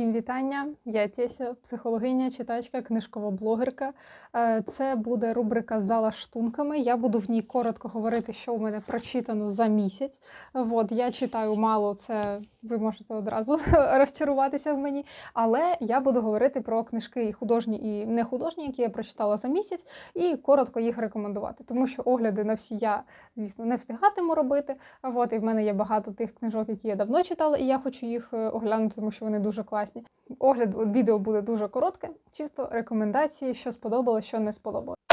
Всім вітання! Я Теся, психологиня, читачка, книжкова блогерка. Е, Це буде рубрика за лаштунками. Я буду в ній коротко говорити, що у мене прочитано за місяць. От я читаю мало, це ви можете одразу розчаруватися в мені. Але я буду говорити про книжки і художні і не художні, які я прочитала за місяць, і коротко їх рекомендувати. Тому що огляди на всі я, звісно, не встигатиму робити. От і в мене є багато тих книжок, які я давно читала, і я хочу їх е, оглянути, тому що вони дуже класні. Огляд відео буде дуже коротке, чисто рекомендації, що сподобалось, що не сподобалось.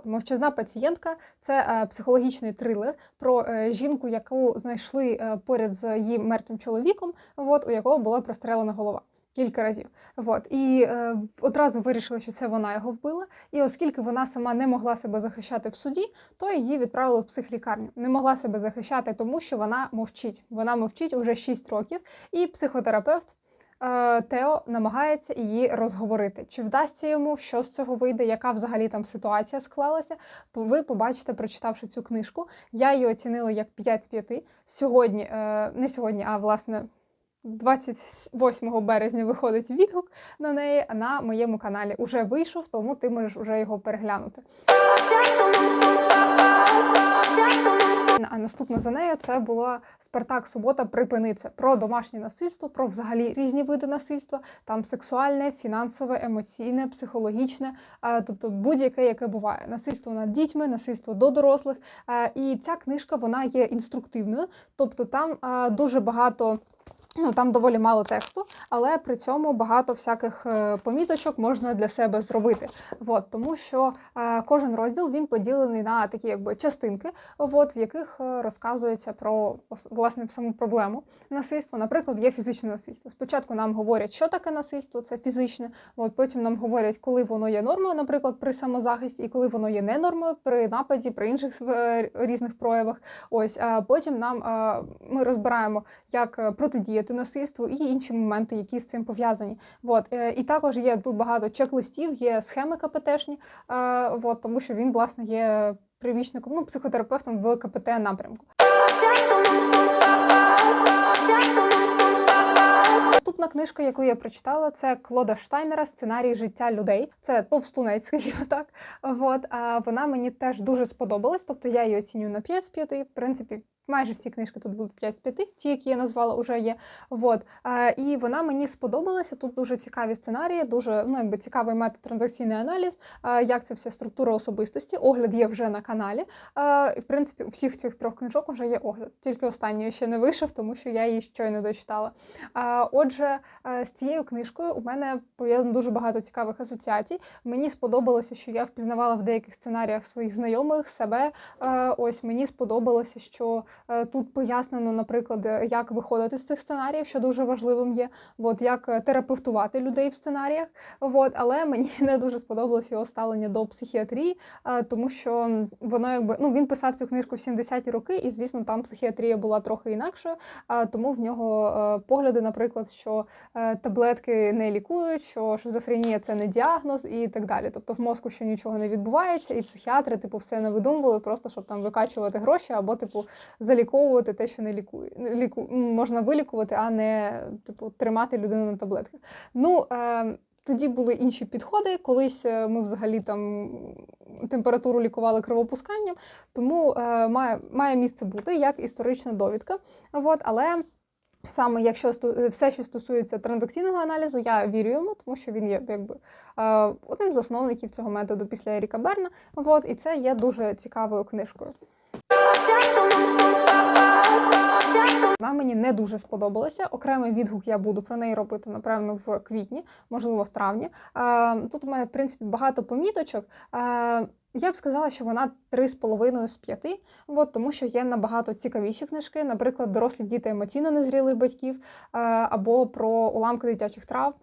От, мовчазна пацієнтка це е, психологічний трилер про е, жінку, яку знайшли е, поряд з її мертвим чоловіком, от, у якого була прострелена голова. Кілька разів. От. І е, одразу вирішили, що це вона його вбила. І оскільки вона сама не могла себе захищати в суді, то її відправили в психлікарню. Не могла себе захищати, тому що вона мовчить. Вона мовчить уже 6 років, і психотерапевт Тео намагається її розговорити. Чи вдасться йому, що з цього вийде, яка взагалі там ситуація склалася? Ви побачите, прочитавши цю книжку. Я її оцінила як 5 з 5. Сьогодні, е, не сьогодні, а власне. 28 березня виходить відгук на неї на моєму каналі. Уже вийшов, тому ти можеш вже його переглянути. А наступна за нею це була Спартак Субота припиниться про домашнє насильство, про взагалі різні види насильства, там сексуальне, фінансове, емоційне, психологічне, е, тобто будь-яке, яке буває. Насильство над дітьми, насильство до дорослих. Е, І ця книжка вона є інструктивною, тобто там е, дуже багато. Ну, там доволі мало тексту, але при цьому багато всяких е, поміточок можна для себе зробити. От, тому що е, кожен розділ він поділений на такі якби частинки, от, в яких е, розказується про власне саму проблему насильства. Наприклад, є фізичне насильство. Спочатку нам говорять, що таке насильство, це фізичне. От, потім нам говорять, коли воно є нормою, наприклад, при самозахисті, і коли воно є не нормою при нападі, при інших різних проявах. Ось, а потім нам ми розбираємо, як е, протидіяти насильству і інші моменти, які з цим пов'язані. От, е, і також є тут багато чек-листів, є схеми КПТшні, е, от, тому що він, власне, є привічником, ну, психотерапевтом в КПТ напрямку. Наступна книжка, яку я прочитала, це Клода Штайнера Сценарій життя людей. Це товстунець, скажімо так. От, а вона мені теж дуже сподобалась. Тобто я її оцінюю на 5 з 5. В принципі, майже всі книжки тут будуть 5 з 5, ті, які я назвала, вже є. От. А, і вона мені сподобалася. Тут дуже цікаві сценарії, дуже ну, якби, цікавий метод транзакційний аналіз, як це вся структура особистості. Огляд є вже на каналі. В принципі, у всіх цих трьох книжок вже є огляд. Тільки останньої ще не вийшов, тому що я її щойно дочитала. Отже, е, з цією книжкою у мене пов'язано дуже багато цікавих асоціацій. Мені сподобалося, що я впізнавала в деяких сценаріях своїх знайомих себе. Ось мені сподобалося, що тут пояснено, наприклад, е, як виходити з цих сценаріїв, що дуже важливим є. От як е, терапевтувати людей в сценаріях. От, але мені не дуже сподобалось його ставлення до психіатрії, е, тому що воно якби ну він писав цю книжку в 70-ті роки, і звісно, там психіатрія була трохи інакшою. Тому в нього е, погляди, наприклад, що е, таблетки не лікують, що шизофренія це не діагноз і так далі. Тобто в мозку ще нічого не відбувається, і психіатри, типу, все не видумували, просто щоб там викачувати гроші або, типу, заліковувати те, що не лікує. Ліку... Можна вилікувати, а не типу тримати людину на таблетках. Ну е, тоді були інші підходи. Колись е, ми взагалі там температуру лікували кровопусканням, тому е, має, має місце бути як історична довідка. От, але Саме якщо сту- все, що стосується транзакційного аналізу, я вірю йому, тому що він є якби е, одним з засновників цього методу після Еріка Берна. От, і це є дуже цікавою книжкою. Вона мені не дуже сподобалася. Окремий відгук я буду про неї робити, напевно, в квітні, можливо, в травні. Е, Тут у мене, в принципі, багато поміточок. Е, Я б сказала, що вона 3,5 з 5, от, тому що є набагато цікавіші книжки, наприклад, дорослі діти емоційно незрілих батьків е, або про уламки дитячих трав.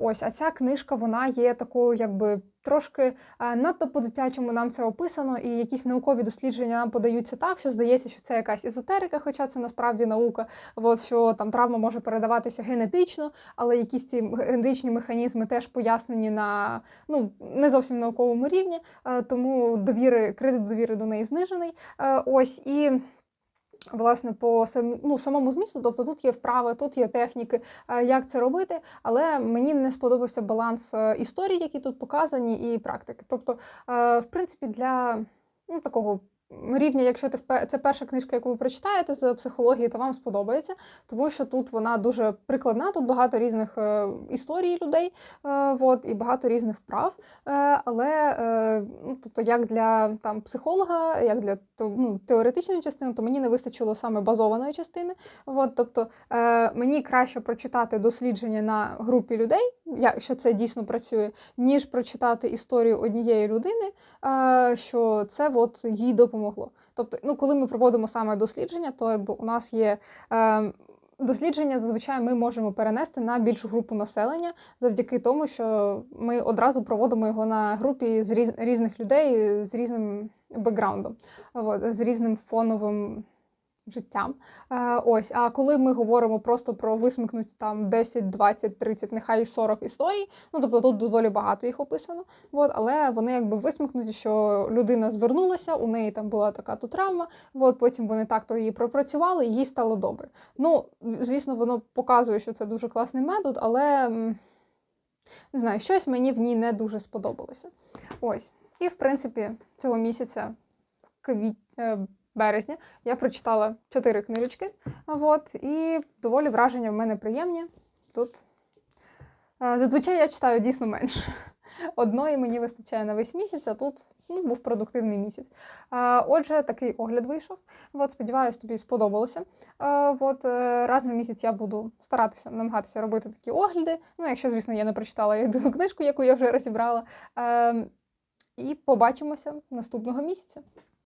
Ось, а ця книжка вона є такою, якби трошки е, надто по-дитячому нам це описано, і якісь наукові дослідження нам подаються так, що здається, що це якась езотерика, хоча це насправді наука. От, що там травма може передаватися генетично, але якісь ці генетичні механізми теж пояснені на ну не зовсім науковому рівні, е, тому довіри, кредит довіри до неї знижений. Е, Ось і. Власне, по самі, ну, самому змісту, тобто тут є вправи, тут є техніки, е, як це робити, але мені не сподобався баланс е, історій, які тут показані, і практики. Тобто, е, в принципі, для ну, такого рівня, якщо ти впе- це перша книжка, яку ви прочитаєте з психології, то вам сподобається, тому що тут вона дуже прикладна, тут багато різних е, історій людей, е, вот, і багато різних вправ. Е, але ну, тобто, як для там, психолога, як для ну, теоретичної частини, то мені не вистачило саме базованої частини. От, тобто мені краще прочитати дослідження на групі людей, що це дійсно працює, ніж прочитати історію однієї людини, що це от їй допомогло. Тобто, ну, коли ми проводимо саме дослідження, то у нас є. Е, Дослідження зазвичай ми можемо перенести на більшу групу населення завдяки тому, що ми одразу проводимо його на групі з різ- різних людей з різним бекграундом, з різним фоновим життям. Е, ось, а коли ми говоримо просто про висмикнуті там 10, 20, 30, нехай 40 історій, ну тобто тут доволі багато їх описано, от, але вони якби висмикнуті, що людина звернулася, у неї там була така то травма, от, потім вони так-то її пропрацювали, і їй стало добре. Ну, звісно, воно показує, що це дуже класний метод, але не знаю, щось мені в ній не дуже сподобалося. Ось. І в принципі, цього місяця, квіт... березня, я прочитала чотири книжечки. От, і доволі враження в мене приємні. Тут е, зазвичай я читаю дійсно менше. Одної мені вистачає на весь місяць, а тут ну, був продуктивний місяць. Е, Отже, такий огляд вийшов. От, сподіваюсь, тобі сподобалося. Е, От, раз на місяць я буду старатися намагатися робити такі огляди. Ну, якщо, звісно, я не прочитала єдину книжку, яку я вже розібрала. Е, І побачимося наступного місяця.